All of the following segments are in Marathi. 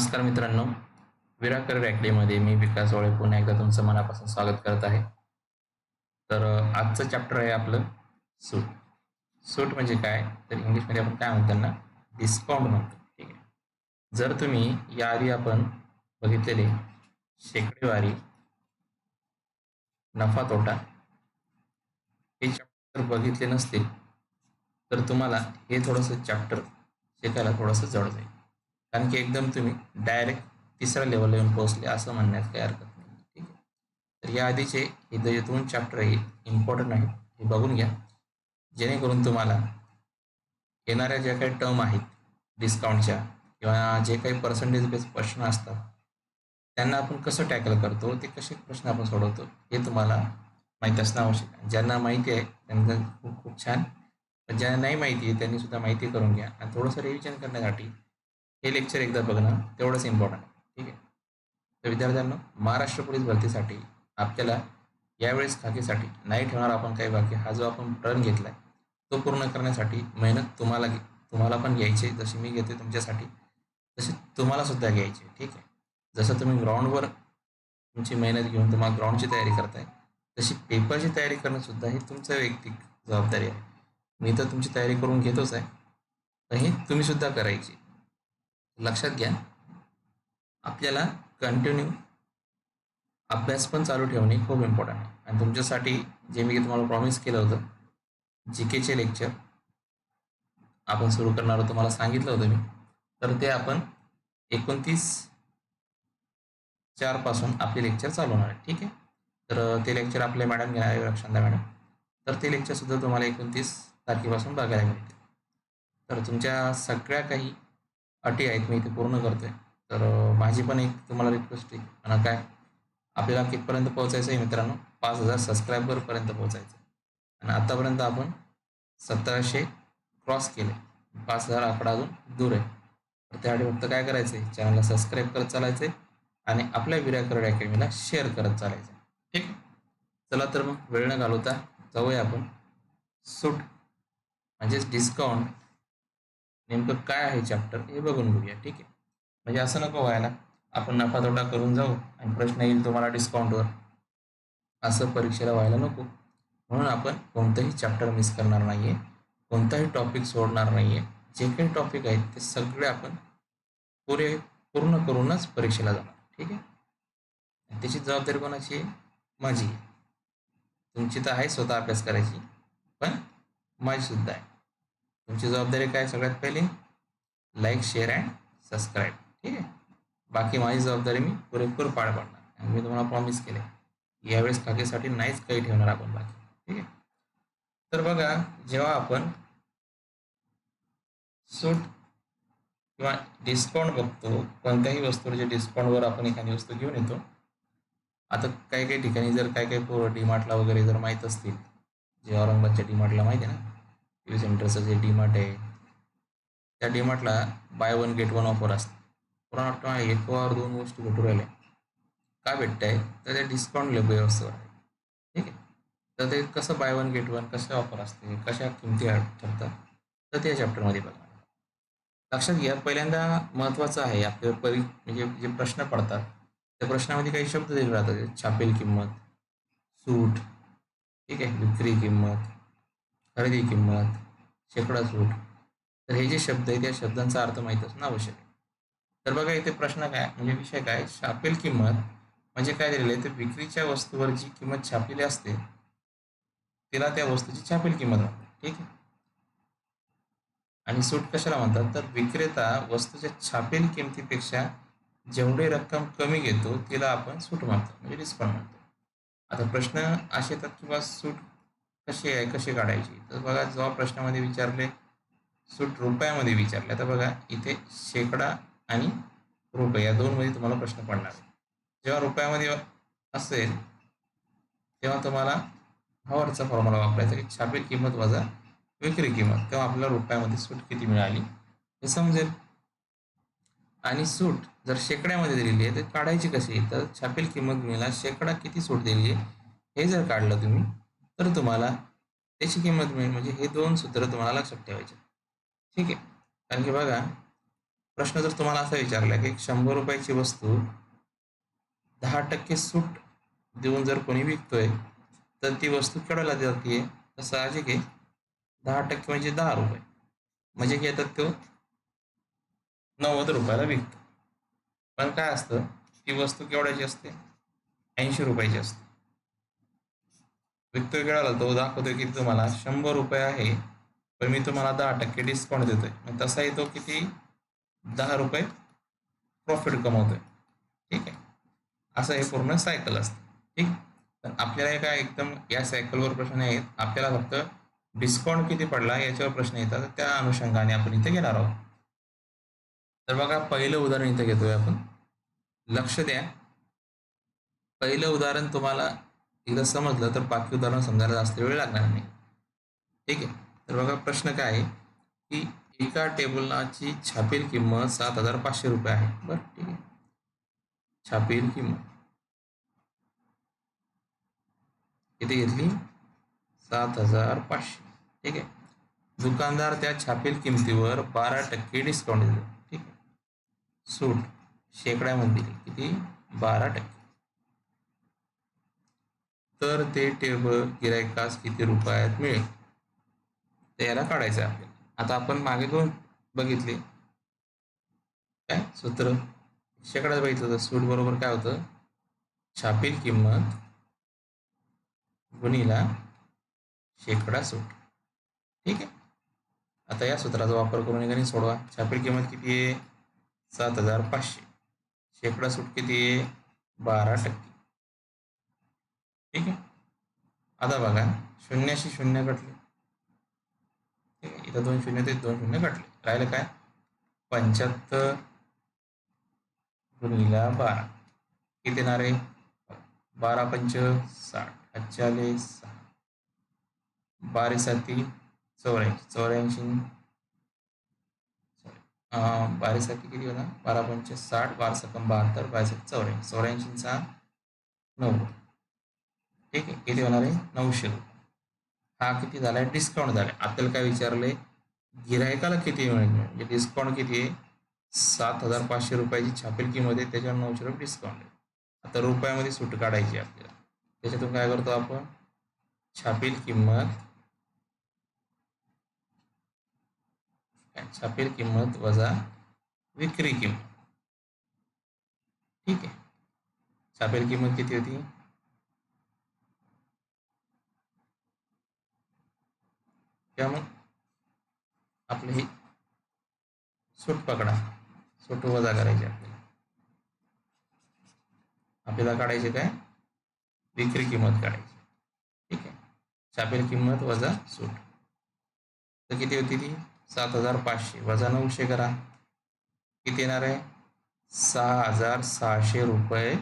नमस्कार मित्रांनो. विराकर अकॅडमीमध्ये मी विकास वाळे पुन्हा एकदा तुमचं मनापासून स्वागत करत आहे. तर आजचं चॅप्टर आहे आपलं सूट सूट म्हणजे काय? तर इंग्लिशमध्ये आपण काय म्हणतो त्यांना? डिस्काउंट म्हणतो. ठीक आहे. जर तुम्ही याआधी आपण बघितलेले शेकडेवारी नफा तोटा हे चॅप्टर बघितले नसतील तर तुम्हाला हे थोडंसं चॅप्टर शिकायला थोडंसं जड जाईल. कारण की एकदम तुम्ही डायरेक्ट तिसऱ्या लेवलला येऊन पोहोचले असं म्हणण्यात काही हरकत नाही. ठीक आहे? तर या आधीचे हे दोन चॅप्टर आहे इम्पॉर्टंट आहेत. हे बघून घ्या. जेणेकरून तुम्हाला येणाऱ्या ज्या काही टर्म आहेत डिस्काउंटच्या किंवा जे काही पर्सेंटेज बेस प्रश्न असतात त्यांना आपण कसं टॅकल करतो ते कसे प्रश्न आपण सोडवतो हे तुम्हाला माहीत असणं आवश्यक आहे. ज्यांना माहिती आहे त्यांना खूप खूप छान. पण ज्यांना नाही माहिती आहे त्यांनी सुद्धा माहिती करून घ्या. आणि थोडंसं रिव्हिजन करण्यासाठी हे लेक्चर एकदा बघणं तेवढंच इम्पॉर्टंट आहे ठीक आहे? तर विद्यार्थ्यांनो महाराष्ट्र पोलीस भरतीसाठी आपल्याला यावेळेस खाकीसाठी नाही ठेवणार आपण काही बाकी. हा जो आपण टर्न घेतला आहे तो पूर्ण करण्यासाठी मेहनत तुम्हाला घे तुम्हाला पण घ्यायची आहे. जशी मी घेते तुमच्यासाठी तशी तुम्हाला सुद्धा घ्यायची ठीक आहे? जसं तुम्ही ग्राउंडवर तुमची मेहनत घेऊन तुम्हाला ग्राउंडची तयारी करताय तशी पेपरची तयारी करणं सुद्धा ही तुमचं वैयक्तिक जबाबदारी आहे. मी तर तुमची तयारी करून घेतोच आहे. पण ही तुम्ही सुद्धा करायची लक्षात घ्या. आपल्याला कंटिन्यू अभ्यास पण चालू ठेवणे खूप इम्पॉर्टंट आहे आणि तुमच्यासाठी जे मी तुम्हाला प्रॉमिस केलं होतं जी केचे लेक्चर आपण सुरू करणार होतो मला सांगितलं होतं मी. तर ते आपण एकोणतीस चारपासून आपले लेक्चर चालू होणार आहे ठीक आहे? तर ते लेक्चर आपले मॅडम घेणार आहे रक्षांदा मॅडम तर ते लेक्चरसुद्धा तुम्हाला एकोणतीस तारखेपासून बघायला मिळते तर तुमच्या सगळ्या काही अटी आहेत मी ते पूर्ण करतोय. तर माझी पण एक तुम्हाला रिक्वेस्ट आहे. आणि काय आपल्याला कितपर्यंत पोहोचायचं आहे मित्रांनो? पाच हजार सबस्क्रायबरपर्यंत पोहोचायचं आणि आतापर्यंत आपण सतराशे क्रॉस केले. पाच हजार आकडा अजून दूर आहे. तर त्यासाठी फक्त काय करायचं आहे चॅनलला सबस्क्राईब करत चालायचं आहे आणि आपल्या विराकरड अकॅडमीला शेअर करत चालायचं ठीक? चला तर मग वेळ न घालवता जाऊया आपण. सूट म्हणजेच डिस्काउंट नेमकं काय आहे चॅप्टर हे बघून घेऊया ठीक आहे? म्हणजे असं नको व्हायला. आपण नफा तोटा करून जाऊ आणि प्रश्न येईल तुम्हाला डिस्काउंटवर असं परीक्षेला व्हायला नको. म्हणून आपण कोणतंही चॅप्टर मिस करणार नाहीये कोणताही टॉपिक सोडणार नाहीये. जे काही टॉपिक आहेत ते सगळे आपण पुरे पूर्ण करूनच परीक्षेला जाणार ठीक आहे? त्याची जबाबदारी कोणाची आहे? माझी तुमची तर आहे स्वतः अभ्यास करायची. पण माझी सुद्धा आहे. तुमची जबाबदारी काय सगळ्यात पहिली? लाईक शेअर अँड सबस्क्राईब ठीक आहे? बाकी माझी जबाबदारी मी पुरेपूर पार पाडणार. आणि मी तुम्हाला प्रॉमिस केले यावेळेस खाकेसाठी नाहीच काही ठेवणार आपण बाकी. ठीक आहे? तर बघा जेव्हा आपण सूट किंवा डिस्काउंट बघतो कोणत्याही वस्तूवर जे डिस्काउंटवर आपण एखादी वस्तू घेऊन येतो आता काही काही ठिकाणी जर काही काही पोरं डीमार्टला वगैरे जर माहीत असतील जे औरंगाबादच्या डीमार्टला माहिती आहे ना टी व्ही सेंटरचं जे डीमार्ट आहे त्या डीमार्टला buy one get one offer असते. पुन्हा वाटतं एक वर दोन गोष्टी भेटू राहिल्या. का भेटत आहे तर ते डिस्काउंट व्यवस्थेवर आहे ठीक आहे? तर ते कसं बाय वन गेट वन कसं ऑफर असते कशा किमती ठरतात? तर त्या चॅप्टरमध्ये बघा. लक्षात घ्या पहिल्यांदा महत्त्वाचं आहे आपल्या परी म्हणजे जे प्रश्न पडतात त्या प्रश्नामध्ये काही शब्द दिले राहतात. छापेल किंमत सूट ठीक आहे विक्री किंमत खरेदी किंमत शेकडा सूट. तर हे जे शब्द आहेत त्या शब्दांचा अर्थ माहीत असणं आवश्यक आहे. तर बघा इथे प्रश्न काय म्हणजे विषय काय छापेल किंमत म्हणजे काय दिलेलं आहे? तर विक्रीच्या वस्तूवर जी किंमत छापलेली असते तिला त्या वस्तूची छापेल किंमत म्हणतात. ठीक आहे? आणि सूट कशाला म्हणतात? तर विक्रेता वस्तूच्या छापेल किमतीपेक्षा जेवढी रक्कम कमी घेतो तिला आपण सूट मानतो म्हणजे डिस्काउंट म्हणतो. आता प्रश्न असे येतात किंवा सूट कशी आहे कशी काढायची? तर बघा जेव्हा प्रश्नामध्ये विचारले सूट रुपयामध्ये विचारले तर बघा इथे शेकडा आणि रुपये या दोनमध्ये तुम्हाला प्रश्न पडणार. जेव्हा रुपयामध्ये असेल तेव्हा तुम्हाला हा फॉर्म्युला वापरायचा की छापील किंमत वजा विक्री किंमत. तेव्हा आपल्याला रुपयामध्ये सूट किती मिळाली हे समजेल. आणि सूट जर शेकड्यामध्ये दिलेली आहे तर काढायची कशी तर छापील किंमत मिळाला शेकडा किती सूट दिलेली आहे हे जर काढलं तुम्ही तर तुम्हाला त्याची किंमत मिळेल. म्हणजे हे दोन सूत्र तुम्हाला लक्षात ठेवायचे. ठीक आहे? कारण की बघा प्रश्न जर तुम्हाला असा विचारला की शंभर रुपयाची वस्तू दहा टक्के सूट देऊन जर कोणी विकतोय तर ती वस्तू केवढ्याला जाते तर साहजिक आहे. दहा टक्के म्हणजे दहा रुपये. म्हणजे घेतात तो नव्वद रुपयाला विकतो. पण काय असतं? ती वस्तू केवढ्याची असते? ऐंशी रुपयाची असते. विकतोय केवढ्याला तो दाखवतोय की तुम्हाला शंभर रुपये आहे पण मी तुम्हाला दहा टक्के डिस्काउंट देतोय. मग तसाही तो किती? दहा रुपये प्रॉफिट कमवतोय. ठीक आहे? असं हे पूर्ण सायकल असतं. ठीक? तर आपल्याला काय एकदम या सायकलवर प्रश्न आहेत. आपल्याला फक्त डिस्काउंट किती पडला याच्यावर प्रश्न येतात. त्या अनुषंगाने आपण इथे घेणार आहोत. तर बघा पहिलं उदाहरण इथे घेतोय आपण. लक्ष द्या. पहिलं उदाहरण तुम्हाला एकदा समजलं तर बाकी उदाहरण समजायला जास्त वेळ लागणार नाही. ठीक आहे? तर बघा प्रश्न काय आहे? की एका टेबलाची छापील किंमत सात हजार पाचशे रुपये आहे. बरं ठीक आहे. छापील किंमत. किती घेतली? सात हजार पाचशे. ठीक आहे? दुकानदार त्या छापील किमतीवर बारा टक्के डिस्काउंट दिले ठीक आहे? सूट शेकड्यामध्ये दिली किती? बारा टक्के. तर ते टेबल गिरायकास किती रुपयात मिळेल? तर याला काढायचं आहे आता आपण मागे दोन बघितले. काय? सूत्र. शेकड्यात बघितलं होतं. सूट बरोबर काय होतं? छापील किंमत गुणीला शेकडा सूट. ठीक आहे? आता या सूत्राचा वापर करून गणित सोडवा. छापील किंमत किती आहे? सात हजार पाचशे. शेकडा सूट किती आहे? बारा टक्के. ठीक आहे आता बघा शून्याशी शून्य कटले इथं दोन शून्य, ते दोन शून्य कटले राहिलं काय पंच्याहत्तर गुणीला बारा किती येणार आहे बारा पंच साठ। अठ्ठाले सहा बारा साती चौऱ्याऐंशी चौऱ्याऐंशी बारा साती किती होणार बारा पंच साठ। बारा सकम बहात्तर। बारा सात चौऱ्याऐंशी चौऱ्याऐंशीचा नव्वद ठीक आहे? किती होणार आहे? नऊशे. रुपये हा किती झाला आहे डिस्काउंट झाला आपल्याला काय विचारले गिरायकाला किती मिळेल? म्हणजे डिस्काउंट किती आहे? सात हजार पाचशे रुपयाची छापील किंमत आहे त्याच्यावर नऊशे रुपये डिस्काउंट आहे. आता रुपयामध्ये सूट काढायची आपल्याला. त्याच्यातून काय करतो आपण? छापील किंमत छापील किंमत वजा विक्री किंमत. ठीक आहे? छापील किंमत किती होती? त्यामुळे आपली ही सूट पकडा. सूट वजा करायची आपल्याला. आपल्याला काढायचे काय? विक्री किंमत काढायची. ठीक आहे? छापील किंमत वजा सूट. तर किती होती ती? सात हजार पाचशे. वजा नऊशे करा. किती येणार आहे? सहा हजार सहाशे रुपये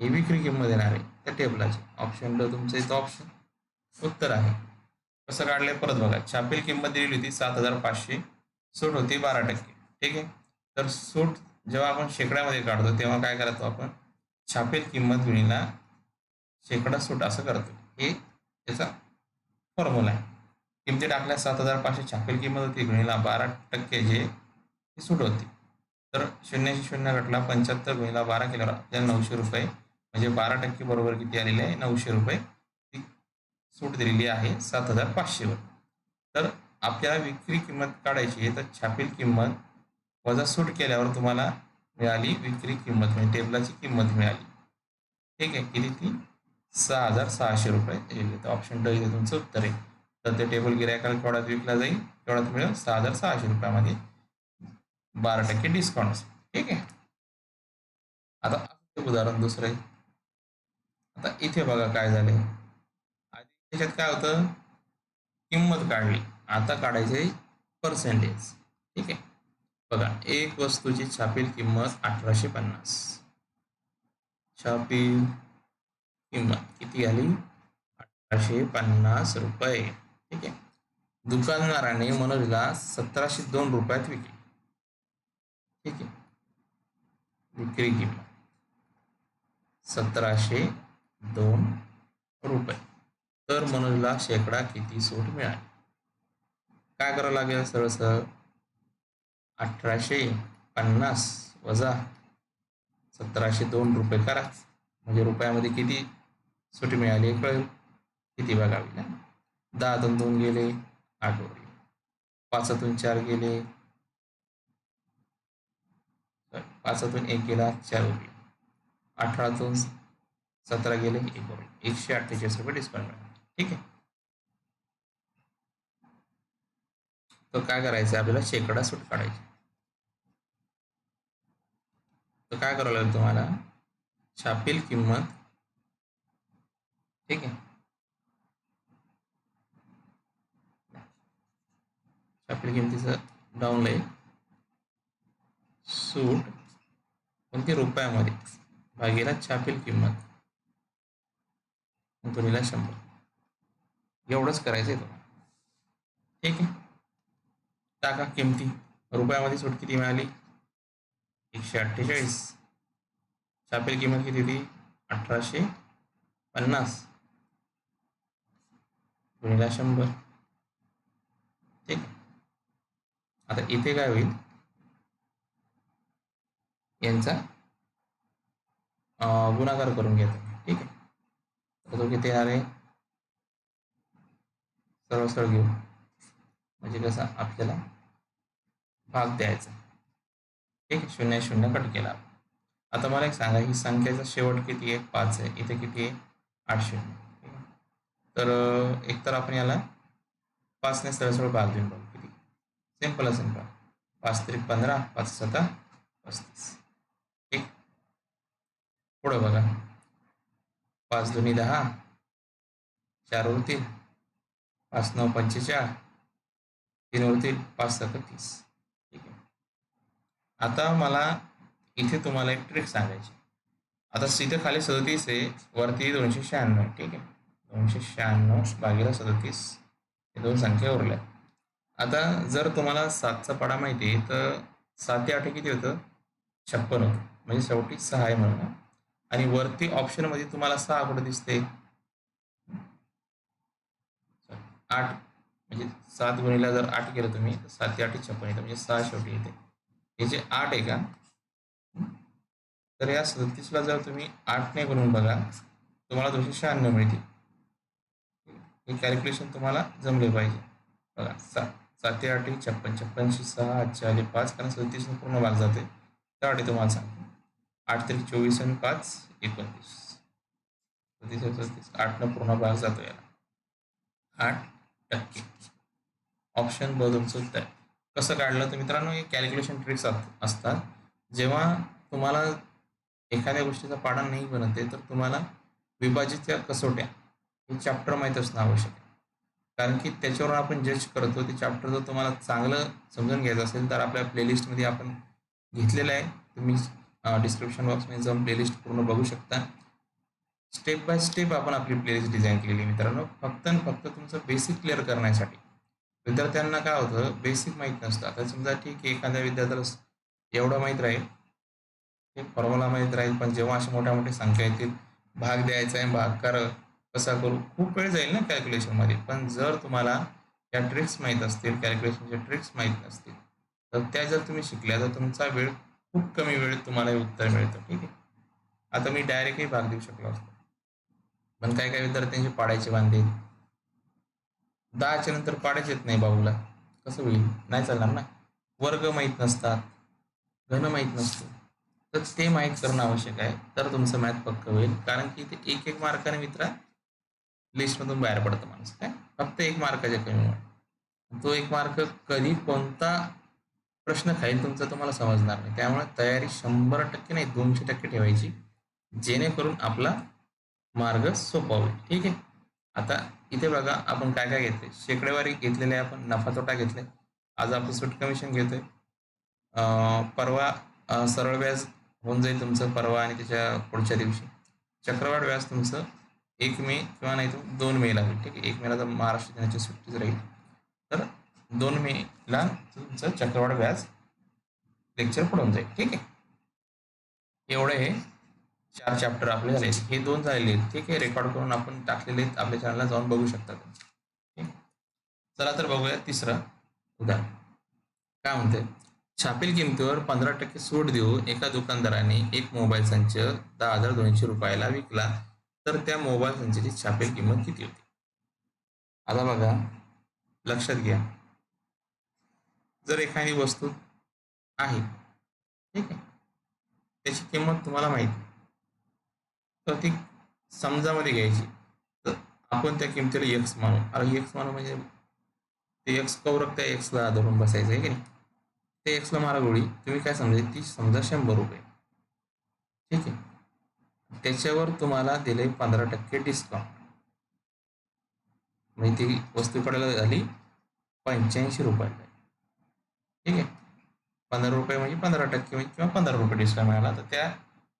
ही विक्री किंमत येणार आहे. त्या टेबलाची ऑप्शन ड तुमचं इथं ऑप्शन उत्तर आहे. कसं काढलंय? परत बघा. छापील किंमत दिलेली होती सात हजार पाचशे. सूट होती बारा टक्के. ठीक आहे? तर सूट जेव्हा आपण शेकड्यामध्ये काढतो तेव्हा काय करतो आपण? छापील किंमत गुणीला शेकडा सूट असं करतो. हे त्याचा फॉर्म्युला आहे. किमती टाकल्या सात हजार पाचशे छापील किंमत होती गुणीला बारा टक्के जे ती सूट होती. तर शून्य शून्य घटला पंच्याहत्तर गुणीला बारा किलो नऊशे रुपये. म्हणजे बारा टक्के बरोबर किती आलेले आहे? नऊशे रुपये. सूट दिलेली आहे सात हजार पाचशेवर. तर आपल्याला विक्री किंमत काढायची आहे तर छापील किंमत वजा सूट केल्यावर तुम्हाला मिळाली विक्री किंमत म्हणजे टेबलाची किंमत मिळाली. ठीक आहे किती ती? सहा हजार सहाशे रुपये तर ऑप्शन ड इथे तुमचं उत्तर आहे. तर ते टेबल गिरायकाला केवढ्यात विकला जाईल? केवढ्यात मिळेल? सहा हजार सहाशे रुपयामध्ये बारा टक्के डिस्काउंट असेल. ठीक आहे. आता उदाहरण दुसरं आहे. आता इथे बघा काय झालंय. त्याच्यात काय होतं? किंमत काढली. आता काढायचे पर्सेंटेज ठीक आहे? बघा एक वस्तूची छापील किंमत अठराशे पन्नास. छापील किंमत किती आली? अठराशे पन्नास रुपये. ठीक आहे? दुकानदाराने मनोजला सतराशे दोन रुपयात विकली. ठीक आहे? विक्री किंमत सतराशे दोन रुपये. तर मनोजला शेकडा किती सूट मिळाली? काय करावं लागेल सरळ सरळ अठराशे पन्नास वजा सतराशे दोन रुपये करा म्हणजे रुपयामध्ये किती सूट मिळाली कळेल? किती बघावी ना दहा दोन दोन गेले आठ उरले पाचातून चार गेले. पाचातून एक गेला चार उरले अठरातून सतरा गेले एक उरले एकशे अठ्ठेचाळीस रुपये डिस्काउंट मिळाला. ठीक आहे. तर काय करायचं? आपल्याला शेकडा सूट काढायची. तर काय करावं लागेल तुम्हाला? छापील किंमत. ठीक आहे. छापील किमतीचं डाऊनलाईन सूट कोणती रुपयामध्ये. भागीला छापील किंमत. गुणिला शंभर. एवढंच करायचं आहे ठीक आहे. टाका किमती. रुपयामध्ये सूट किती मिळाली. एकशे अठ्ठेचाळीस. छापेल किंमत किती होती? अठराशे पन्नास. गुणिला शंभर. ठीक. आता इथे काय होईल? यांचा गुणाकार करून घेतो. ठीक आहे. तो किती येणार आहे सरळ सरळ घेऊ म्हणजे कसं आपल्याला भाग द्यायचा. ठीक शून्य शून्य कट केला. आता मला एक सांगा ही संख्येचा शेवट किती आहे? पाच आहे. इथे किती आहे? आठ शून्य. तर एकतर आपण याला पाचने सरळ सरळ भाग देऊन बघू किती. सिंपल आहे सिंपल पाच तरी पंधरा पाच सता पस्तीस. ठीक पुढं बघा. पाच दोन्ही दहा. चार उरतील पाच नऊ पंचेचाळ. तीन वरती पाच सक तीस. ठीक आहे. आता मला इथे तुम्हाला एक ट्रिक सांगायची. आता इथे खाली सदतीस आहे वरती दोनशे शहाण्णव. ठीक आहे. दोनशे शहाण्णव भागीला सदतीस. हे दोन संख्या उरल्या. आता जर तुम्हाला सातचा पाडा माहिती आहे तर सात ते आठ किती होतं? छप्पन होतं. म्हणजे शेवटी सहा आहे म्हणून. आणि वरती ऑप्शनमध्ये तुम्हाला सहा कुठं दिसते आठ म्हणजे सात गुणीला जर आठ केलं तुम्ही तर सात ते आठ छप्पन येतं म्हणजे सहा शेवटी येते. हे जे आठ आहे का? तर या सदतीसला जर तुम्ही आठने गुणून बघा तुम्हाला दोनशे शहाण्णव मिळतील. हे कॅल्क्युलेशन तुम्हाला जमले पाहिजे. बघा सात सात ते आठ छप्पन छप्पनशे सहा आठशे आले पाच कारण सदतीसने पूर्ण भाग जाते. त्यासाठी तुम्हाला सांगतो. आठ तरी चोवीस आणि पाच एकोणतीस. सदतीस सदतीस आठनं पूर्ण भाग जातो याला. आठ टक्के ऑप्शन ब तुमचं उत्तर आहे कसं काढलं तर मित्रांनो हे कॅल्क्युलेशन ट्रिक्स असतात. जेव्हा तुम्हाला एखाद्या गोष्टीचा पाडा नाही बनते तर तुम्हाला विभाजित या कसोट्या हे चॅप्टर माहीत असणं आवश्यक आहे. कारण की त्याच्यावरून आपण जज करतो ते चॅप्टर जर तुम्हाला चांगलं समजून घ्यायचं असेल तर आपल्या प्लेलिस्टमध्ये आपण घेतलेलं आहे. तुम्ही डिस्क्रिप्शन बॉक्समध्ये जाऊन प्लेलिस्ट पूर्ण बघू शकता. स्टेप बाय स्टेप आपण आपली प्लेलिस्ट डिझाईन केलेली मित्रांनो. फक्त आणि फक्त तुमचं बेसिक क्लिअर करण्यासाठी. विद्यार्थ्यांना काय होतं? बेसिक माहीत नसतं. आता समजा ठीक आहे एखाद्या विद्यार्थ्याला एवढं माहीत राहील. ते फॉर्म्युला माहीत राहील पण जेव्हा अशा मोठ्या मोठ्या संख्या येतील भाग द्यायचा आहे भाग कर कसा करू? खूप वेळ जाईल ना कॅल्क्युलेशनमध्ये पण जर तुम्हाला या ट्रिक्स माहीत असतील कॅल्क्युलेशनच्या ट्रिक्स माहीत नसतील तर त्या जर तुम्ही शिकल्या तर तुमचा वेळ खूप कमी वेळेत तुम्हाला उत्तर मिळतं. ठीक आहे? आता मी डायरेक्टही भाग देऊ शकलो असतो. पण काही काही विद्यार्थ्यांची पाडायची बांधे दहाच्या नंतर पाडायचे येत नाही बाबूला कसं होईल? नाही चालणार ना. वर्ग माहीत नसतात. घन माहीत नसतं. तर ते माहीत करणं आवश्यक आहे. तर तुमचं मॅथ पक्क होईल. कारण की ते एक एक मार्काने मित्रा लिस्टमधून बाहेर पडतं माणूस. काय? फक्त एक मार्काच्या कमीमुळे. तो एक मार्क कधी कोणता प्रश्न खाईल तुमचा तुम्हाला समजणार नाही. त्यामुळे तयारी शंभर टक्के नाही दोनशे टक्के ठेवायची. जेणेकरून आपला मार्ग सोपा होईल ठीक आहे? आता इथे बघा आपण काय काय घेतले? शेकडेवारी घेतलेले आपण नफा तोटा घेतले. आज आपण सूट कमिशन घेतोय. परवा सरळ व्याज होऊन जाईल तुमचं परवा आणि त्याच्या पुढच्या दिवशी. चक्रवाढ व्याज तुमचं एक मे किंवा नाही तर दोन मेला होईल. ठीक आहे? एक मेला तर महाराष्ट्र दिनाची सुट्टीच राहील. तर दोन मेला तुमचं चक्रवाढ व्याज लेक्चर पडून जाईल. ठीक आहे? एवढे हे. चार चॅप्टर आपले झाले. हे दोन झालेले आहेत. ठीक आहे रेकॉर्ड करून आपण टाकलेले आहेत. आपल्या चॅनलला जाऊन बघू शकता ठीक चला तर बघूया तिसरं उदाहरण. काय म्हणते छापील किमतीवर पंधरा टक्के सूट देऊ एका दुकानदाराने एक मोबाईल संच दहा हजार दोनशे रुपयाला विकला. तर त्या मोबाईल संचाची छापील किंमत किती होती? आता बघा. लक्षात घ्या. जर एखादी वस्तू आहे ठीक आहे. त्याची किंमत तुम्हाला माहिती. ती समजामध्ये घ्यायची. तर आपण त्या किमतीला एक्स मानू. अरे एक्स मानू म्हणजे ते एक्स कौरक त्या एक्सला धरून बसायचं आहे की नाही? ते एक्सला मारा गोळी. तुम्ही काय समजायची ती समजा शंभर रुपये. ठीक आहे? त्याच्यावर तुम्हाला दिले पंधरा टक्के डिस्काउंट म्हणजे ती वस्तू पडायला झाली पंच्याऐंशी रुपयाला ठीक आहे? पंधरा रुपये म्हणजे पंधरा टक्के म्हणजे किंवा पंधरा रुपये डिस्काउंट मिळाला. तर त्या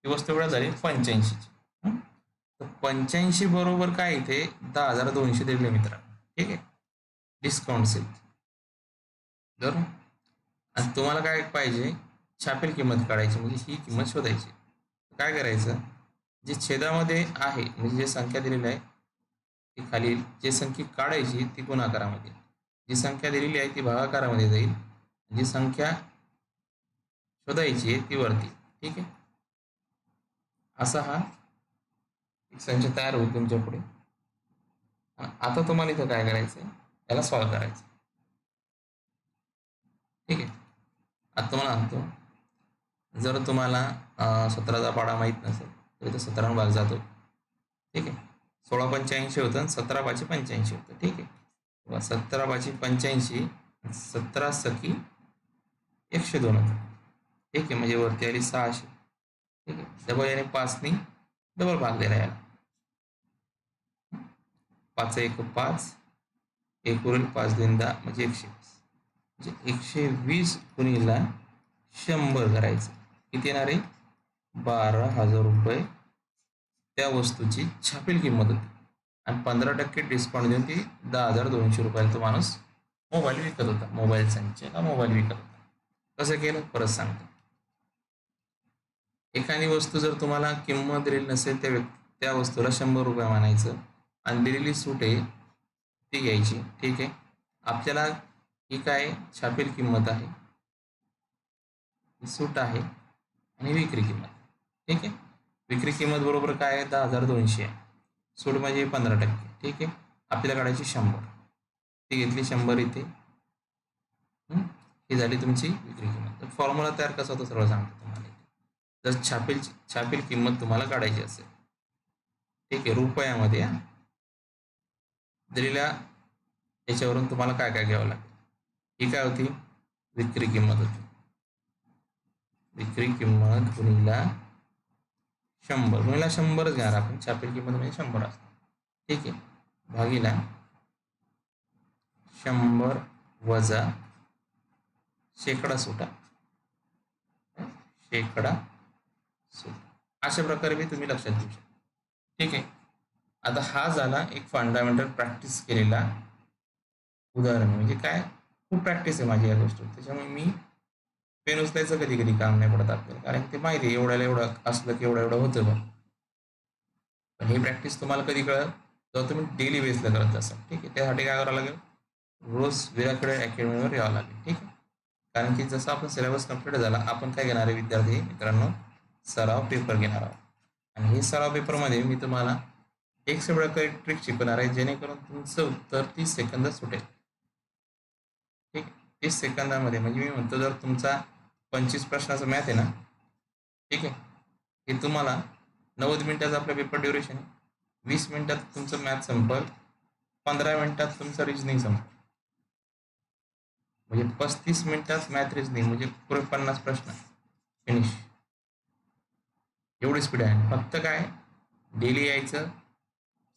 ती वस्तू वेळा झाली पंच्याऐंशीची. पंच्याऐंशी बरोबर काय इथे? दहा हजार दोनशे दिले मित्र ठीक आहे? डिस्काउंट सेल बरोबर आणि तुम्हाला काय पाहिजे? छापील किंमत काढायची म्हणजे ही किंमत शोधायची. काय करायचं? जे छेदामध्ये आहे म्हणजे जे संख्या दिलेली आहे ती खाली जे संख्या काढायची ती गुणाकारामध्ये. जी संख्या दिलेली आहे ती भागाकारामध्ये जाईल. जी संख्या शोधायची आहे ती वरती. ठीक आहे? असा हा संच तयार होईल तुमच्यापुढे. आता तुम्हाला इथं काय करायचं आहे याला सॉल्व्ह करायचं ठीक आहे. आता तुम्हाला सांगतो. जर तुम्हाला सतराचा पाडा माहीत नसेल तर इथं सतरा भाग जातो. ठीक आहे. सोळा पंच्याऐंशी होतं आणि सतरा पाचशे पंच्याऐंशी होतं. ठीक आहे. सतरा पाचशे पंच्याऐंशी सतरा सखी एकशे दोन होतं. ठीक आहे. म्हणजे वरती आली सहाशे. ठीक आहे. डबल याने पाचनी डबल भाग दिला याला पाच एक पाच एक उरेल पाच दोन दहा म्हणजे एकशे वीस म्हणजे एकशे वीस गुणीला शंभर करायचं किती येणार आहे? बारा हजार रुपये। त्या वस्तूची छापील किंमत होती आणि पंधरा टक्के डिस्काउंट देऊन ती दहा हजार दोनशे रुपयाला तो माणूस मोबाईल विकत होता. मोबाईल संच का मोबाईल विकत होता? कसं केलं? परत सांगतो. एखादी वस्तू जर तुम्हाला किंमत दिलेली नसेल त्या व्यक्ती त्या वस्तूला शंभर रुपये मानायचं आणि दिलेली सूट आहे ती घ्यायची. ठीक आहे? आपल्याला ही काय छापील किंमत आहे? सूट आहे आणि विक्री किंमत. ठीक आहे? विक्री किंमत बरोबर काय आहे? दहा हजार दोनशे आहे. सूट म्हणजे पंधरा टक्के. ठीक आहे? आपल्याला काढायची शंभर. ती घेतली शंभर इथे. ही? झाली तुमची विक्री किंमत. फॉर्म्युला तयार कसा होतो? सर्व सांगतो तर छापील छापील किंमत तुम्हाला काढायची असेल. ठीक आहे रुपयामध्ये दिलेल्या याच्यावरून तुम्हाला काय काय घ्यावं लागेल? ही काय होती? विक्री किंमत होती. विक्री किंमत गुणीला शंभर. गुणीला शंभरच घेणार आपण. छापील किंमत म्हणजे शंभर असणार. ठीक आहे. भागीला शंभर वजा शेकडा सुटा. शेकडा अशा प्रकारे मी तुम्ही लक्षात घेऊ शकता. ठीक आहे? आता हा झाला एक फंडामेंटल प्रॅक्टिस केलेला उदाहरण. म्हणजे काय? खूप प्रॅक्टिस आहे माझी या गोष्टी त्याच्यामुळे मी पेन उचलायचं कधी कधी काम नाही पडत आपल्याला. कारण ते माहिती आहे एवढ्याला एवढं असलं की एवढं एवढं होतं बघ. पण ही प्रॅक्टिस तुम्हाला कधी कळत जेव्हा तुम्ही डेली बेसला करत असाल. ठीक आहे? त्यासाठी काय करावं लागेल? रोज वेळाकडे अकॅडमीवर यावं लागेल. ठीक आहे? कारण की जसं आपण सिलेबस कंप्लीट झाला आपण काय घेणार आहे विद्यार्थी मित्रांनो? सराव पेपर घेणार आहोत. आणि हे सराव पेपरमध्ये मी तुम्हाला एक सगळं काही ट्रिक शिकवणार आहे जेणेकरून तुमचं उत्तर तीस सेकंदात सुटेल. ठीक? तीस सेकंदामध्ये म्हणजे मी म्हणतो जर तुमचा पंचवीस प्रश्नाचा मॅथ आहे ना ठीक आहे? हे तुम्हाला नव्वद मिनिटाचा आपला पेपर ड्युरेशन आहे. वीस मिनिटात तुमचं मॅथ संपल पंधरा मिनिटात तुमचं रिजनिंग संपल. म्हणजे पस्तीस मिनिटात मॅथ रिजनिंग म्हणजे पुरे पन्नास प्रश्न. फिनिश एवढी स्पीड आहे. फक्त काय? डेली यायचं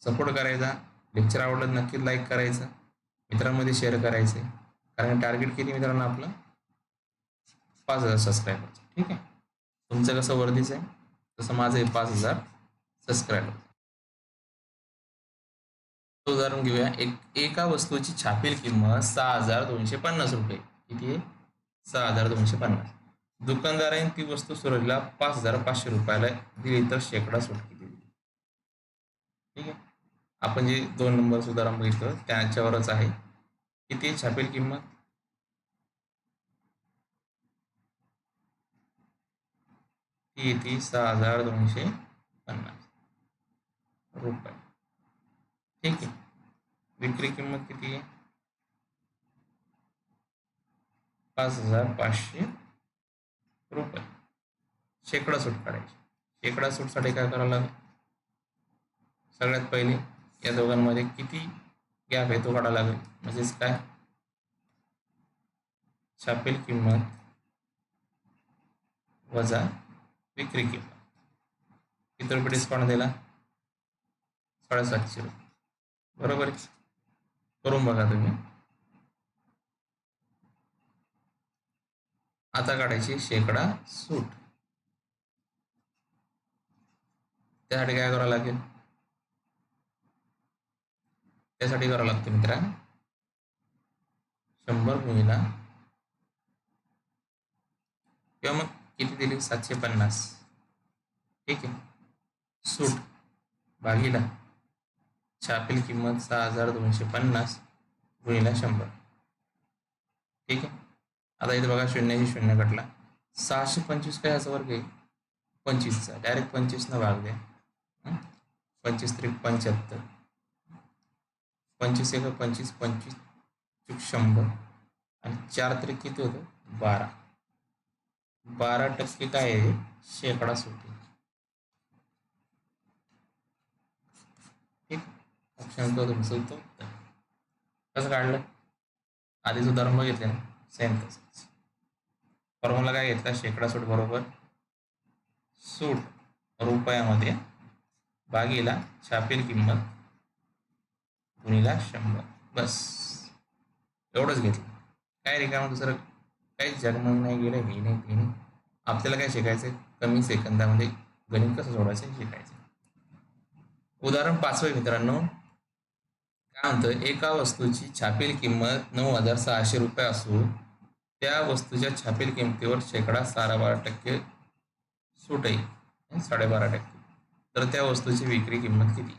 सपोर्ट करायचा लेक्चर आवडलं नक्की लाईक करायचं मित्रांमध्ये शेअर करायचं. कारण टार्गेट किती मित्रांनो आपलं? पाच हजार सबस्क्रायबरचं ठीक आहे? तुमचं कसं वर्दीचं आहे? तसं माझं आहे पाच हजार सबस्क्रायबर उदाहरण घेऊया. एक एका वस्तूची छापील किंमत सहा हजार दोनशे पन्नास रुपये. किती आहे? सहा हजार दोनशे पन्नास. दुकानदाराने ती वस्तू सुरजला पाच हजार पाचशे रुपयाला दिली तर शेकडा सूट किती दिली. ठीक आहे? आपण जे दोन नंबर उदाहरण बघितलं त्याच्यावरच आहे. किती छापेल किंमत? ती येते सहा हजार दोनशे पन्नास रुपये. ठीक आहे? विक्री किंमत किती आहे? पाच हजार पाचशे रुपये शेकडा सूट काढायची शेकडा सूटसाठी काय करावं लागेल? सगळ्यात पहिले या दोघांमध्ये किती गॅप आहे तो काढावा लागेल. म्हणजेच काय? छापेल किंमत वजा विक्री किंमत. किती रुपये डिस्काउंट दिला? साडेसातशे रुपये. बरोबर? करून बघा तुम्ही. आता काढायची शेकडा सूट. त्यासाठी काय करावं लागेल? त्यासाठी करावं लागतं मित्रा. शंभर गुणिला. किंवा मग किती दिली? सातशे पन्नास. ठीक आहे. सूट. भागीला. छापील किंमत सहा हजार दोनशे पन्नास गुणिला शंभर. ठीक आहे. आता इथे बघा शून्याशी शून्य कटला. सहाशे पंचवीस काय याचा वर्ग आहे पंचवीसचा. डायरेक्ट पंचवीसनं भाग द्या. पंचवीस त्रिक पंच्याहत्तर. पंचवीस एक पंचवीस पंचवीस चुक शंभर. आणि चार त्रिक किती होतं? बारा. बारा टक्के काय आहे? शेकडा सुटी. ठीक? ऑप्शन तुमचं उत्तर. कसं काढलं? आधीच उदाहरण बघितलं ना? सेम तसंच. फॉर्म्युला काय घेतला? शेकडा सूट बरोबर. सूट रुपयामध्ये बागेला छापील किंमत गुणीला शंभर. बस. एवढंच घेतलं. काय रिकाम दुसरं? काही जगमग नाही गेलं हे नाही ते नाही. आपल्याला काय शिकायचं कमी सेकंदामध्ये गणित कसं सोडायचं शिकायचं उदाहरण पाचवं मित्रांनो. काय म्हणतं एका वस्तूची छापील किंमत नऊ हजार सहाशे रुपये असून त्या वस्तूच्या छापील किमतीवर शेकडा सारा बारा टक्के सूट आहे साडेबारा टक्के. तर त्या वस्तूची विक्री किंमत किती?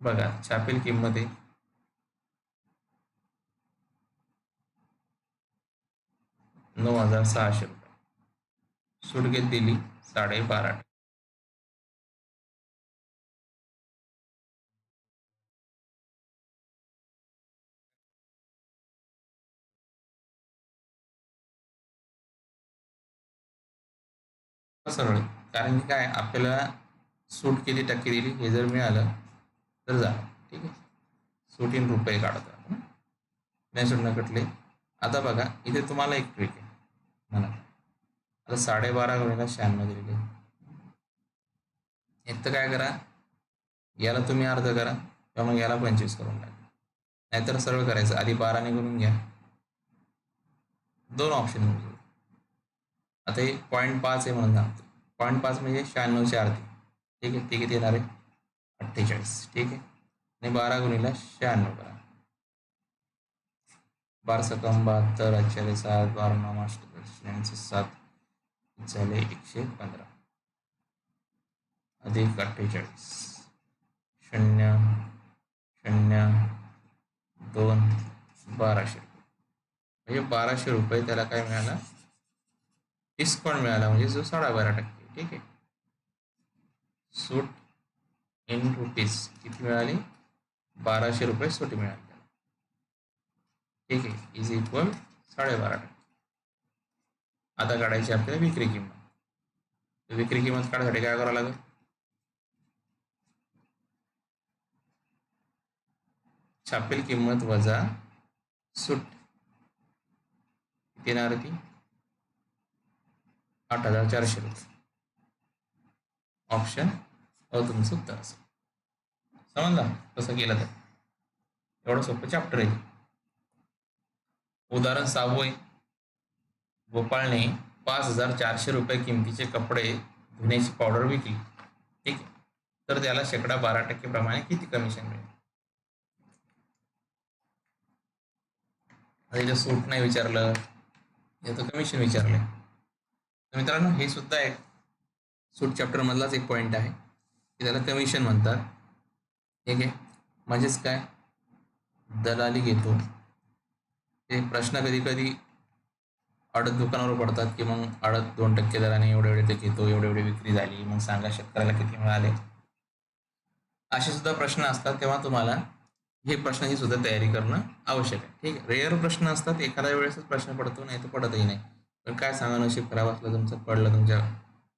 बघा छापील किंमत आहे. नऊ हजार सहाशे रुपये. सूट किती दिली? साडेबारा टक्के. सरळ. आहे. कारण की काय आपल्याला सूट किती टक्के दिली हे जर मिळालं तर जा. ठीक आहे? सूट इन रुपये काढतो आपण. नाही सुटणं न कटले आता बघा इथे तुम्हाला एक ट्रिक आहे. म्हणा आता साडेबारा गुणिला शहाण्णव दिलेले एक तर काय करा याला तुम्ही अर्ध करा किंवा मग याला पंचवीस करून टाका. नाहीतर सरळ करायचं. आधी बाराने करून घ्या. दोन ऑप्शन मिळतील आता हे पॉईंट पाच आहे म्हणून सांगतो. पॉईंट पाच म्हणजे शहाण्णवशे अर्धी ठीक आहे? ते किती येणार आहे? अठ्ठेचाळीस. ठीक आहे? आणि बारा गुणीला शहाण्णव करा. बारा सकम बहात्तर अठ्ठेचाळीस सात बारा नऊ अठ्ठेचाळीस सात. झाले एकशे पंधरा. अधिक अठ्ठेचाळीस. शून्य शून्य दोन बाराशे. म्हणजे बाराशे रुपये त्याला काय मिळाला? डिस्काउंट मिळाला म्हणजे जो साडेबारा टक्के ठीक आहे सूट इन रुपीज किती मिळाली बाराशे रुपये सूट मिळाली ठीक आहे इज इक्वल साडेबारा टक्के। आता काढायची आपल्याला विक्री किंमत। विक्री किंमत काढायसाठी काय करावं लागेल? छापील किंमत वजा सूट. किती येणार ती? आठ हजार चारशे रुपये. ऑप्शन अ तुमचं उत्तर असेल समजला? कसं केलं तर. एवढं सोपं चॅप्टर आहे. उदाहरण सहावं गोपाळने पाच हजार चारशे रुपये किमतीचे कपडे धुण्याची पावडर विकली. ठीक आहे. तर त्याला शेकडा बारा टक्के प्रमाणे किती कमिशन मिळेल? आता सूट नाही विचारलं याचं कमिशन विचारलंय. तर मित्रांनो हे सुद्धा एक सूट चॅप्टर मधलाच एक पॉईंट आहे की त्याला कमिशन म्हणतात. ठीक आहे? म्हणजेच काय? दलाली घेतो. ते प्रश्न कधी कधी अडत दुकानावर पडतात की मग अडत दोन टक्के दराने एवढे एवढे ते घेतो एवढे एवढे विक्री झाली मग सांगा शेतकऱ्याला किती मिळाले. असे सुद्धा प्रश्न असतात तेव्हा तुम्हाला हे प्रश्नाची सुद्धा तयारी करणं आवश्यक आहे. ठीक आहे? रेअर प्रश्न असतात एखाद्या वेळेसच प्रश्न पडतो नाही तर पडतही नाही. पण काय सांगा नशीब खराब असलं तुमचं पडलं तुमच्या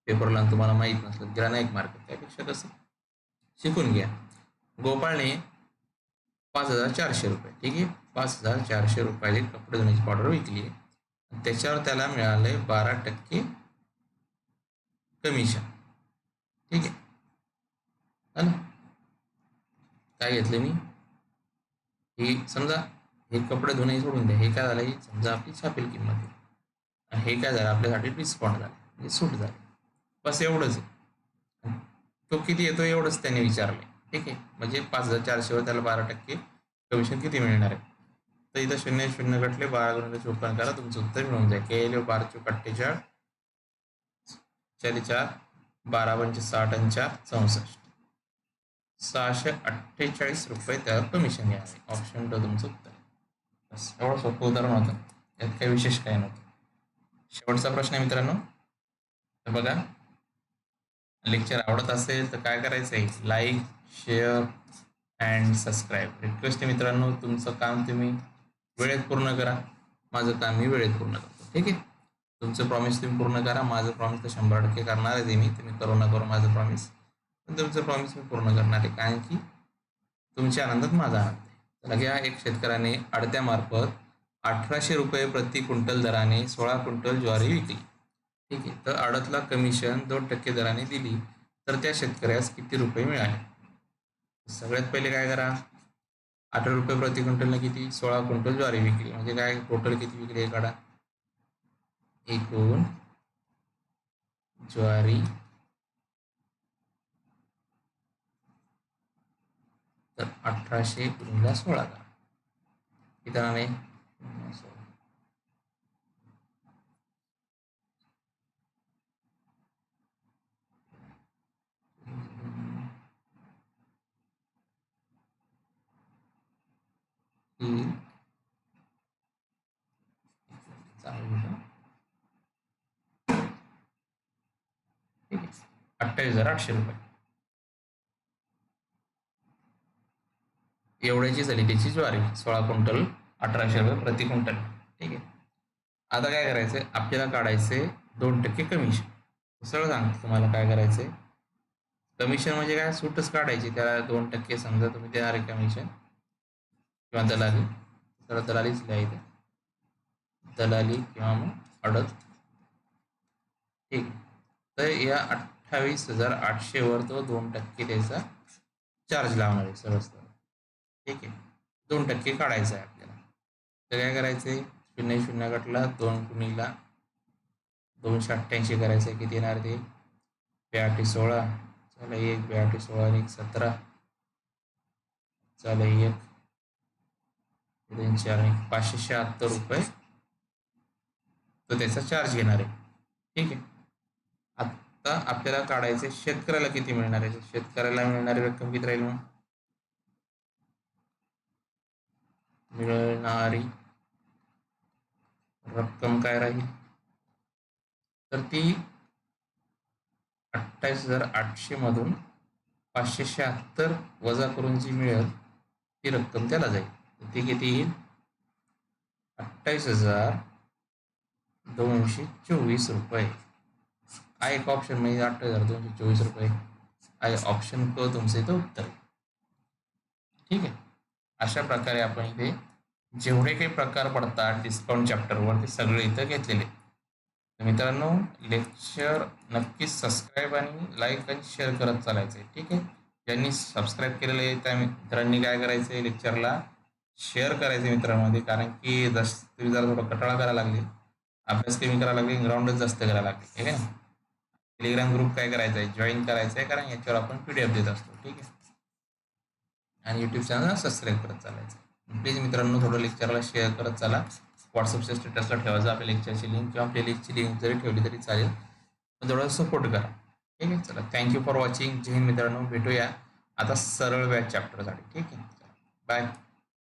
पेपरला तुम्हाला माहीत नसलं गेला नाही एक मार्क त्यापेक्षा कसं? शिकून घ्या. गोपाळने पाच हजार चारशे रुपये ठीक आहे? पाच हजार चारशे रुपयाची कपडे धुण्याची पावडर विकली आहे. त्याच्यावर त्याला मिळालंय बारा टक्के कमिशन ठीक आहे? काय घेतलं मी? हे समजा हे कपडे धुणे सोडून द्या हे काय झालं? ही समजा आपली छापील किंमत आहे. हे काय झालं? आपल्यासाठी रिस्पॉन्ड झालं. म्हणजे सूट झाली. बस एवढंच तो किती येतो एवढंच त्याने विचारले. ठीक आहे. म्हणजे पाच हजार चारशेवर त्याला बारा टक्के कमिशन किती मिळणार आहे? तर इथं शून्य शून्य कटले बारा गुणिले चोपन्न करा. तुमचं उत्तर मिळून जाईल. के एल बारा चोक अठ्ठेचाळीस चारी चार बारा पंचे साठ आणि चार चौसष्ट. सहाशे अठ्ठेचाळीस रुपये त्यावर कमिशन घ्यावे ऑप्शन टू तुमचं उत्तर. बस. एवढं सोपं उदाहरण होतं. यात काही विशेष काही नव्हतं. शेवटचा प्रश्न आहे मित्रांनो. तर बघा. लेक्चर आवडत असेल तर काय करायचं आहे like share and subscribe request आहे मित्रांनो तुमचं काम तुम्ही वेळेत पूर्ण करा. माझं काम मी वेळेत पूर्ण करतो. ठीक आहे? तुमचं प्रॉमिस तुम्ही पूर्ण करा. माझं प्रॉमिस तर शंभर टक्के करणार आहे मी. तुम्ही करू ना करू माझं प्रॉमिस पण तुमचं प्रॉमिस मी पूर्ण करणार आहे. कारण की तुमच्या आनंदात माझा आनंद आहे. तर घ्या एक शेतकऱ्याने अडत्यामार्फत अठराशे रुपये प्रति क्विंटल दराने सोळा क्विंटल ज्वारी विकली. ठीक आहे तर अडतला कमिशन दोन टक्के दराने दिली तर त्या शेतकऱ्यास किती रुपये मिळाले? सगळ्यात पहिले काय करा अठरा रुपये प्रति क्विंटलने किती? सोळा क्विंटल ज्वारी विकली. म्हणजे काय टोटल किती विकली हे काढा? एकूण ज्वारी तर अठराशे गुणिला सोळा. करा किती अठ्ठावीस हजार आठशे रुपये. एवढ्याची झाली त्याची ज्वारी सोळा क्विंटल. अठराशे रुपये प्रति क्विंटल, ठीक आहे आता काय करायचंय आपल्याला काढायचे दोन टक्के कमिशन सगळं सांगतो तुम्हाला काय करायचंय. कमिशन म्हणजे काय? सूटच काढायची, त्याला दोन टक्के समजा तुम्ही देणार आहे कमिशन किंवा दलाली. तर दलालीच लिहायचं दलाली किंवा मग अडत ठीक. तर या अठ्ठावीस हज़ार आठशेवर तो दोन टक्के त्याचा चार्ज लावणार आहे सरळ ठीक आहे? दोन टक्के काढायचं आहे तर काय करायचं आहे शून्य शून्य गटला दोन कुणीला दोनशे अठ्ठ्याऐंशी करायचं आहे किती येणार ते? ब्याटी सोळा. चला एक ब्याटी सोळा आणि एक सतरा. चला एक. दोन चार एक पाचशे शहात्तर रुपये. तो त्याचा चार्ज घेणार आहे. ठीक आहे. आता आपल्याला काढायचे शेतकऱ्याला किती मिळणार आहे? शेतकऱ्याला मिळणारी रक्कम किती राहील मग? मिळणारी रक्कम काय राहील? तर ती अठ्ठावीस हजार आठशे मधून पाचशे शहात्तर वजा करून जी मिळेल ती रक्कम त्याला जाईल. ती किती येईल? अठ्ठावीस हजार दोनशे चोवीस रुपये. हा एक ऑप्शन म्हणजे अठ्ठावीस हजार दोनशे चोवीस रुपये? आय ऑप्शन क तुमचं इथं उत्तर? ठीक आहे. अशा प्रकारे आपण इथे जेवढे काही प्रकार पडतात डिस्काउंट चॅप्टरवर ते सगळे इथं घेतलेले. तर मित्रांनो लेक्चर नक्कीच सबस्क्राईब आणि लाईक आणि शेअर करत चालायचं आहे ठीक आहे? ज्यांनी सबस्क्राईब केलेलं आहे त्या मित्रांनी काय करायचं आहे लेक्चरला शेअर करायचं मित्रांमध्ये कारण की जस तुम्ही जरा थोडं कटाळा करायला लागले अभ्यास कमी करायला लागले ग्राउंडच जास्त करायला लागले ठीक आहे ना? टेलिग्राम ग्रुप काय करायचा आहे जॉईन करायचं आहे कारण याच्यावर आपण पी डी एफ देत असतो ठीक आहे? आणि यूट्यूब चॅनल सबस्क्राईब करत चालायचं प्लीज मित्रांनो थोडं लेक्चरला शेअर करत चला. व्हॉट्सअपच्या स्टेटसला ठेवायचं आपल्या लेक्चरची लिंक किंवा प्लेलिस्टची लिंक जरी ठेवली तरी चालेल. पण थोडं सपोर्ट करा. ठीक आहे? चला thank you for watching Jai Hind मित्रांनो भेटूया आता सरळ व्याज चॅप्टरसाठी ठीक आहे? बाय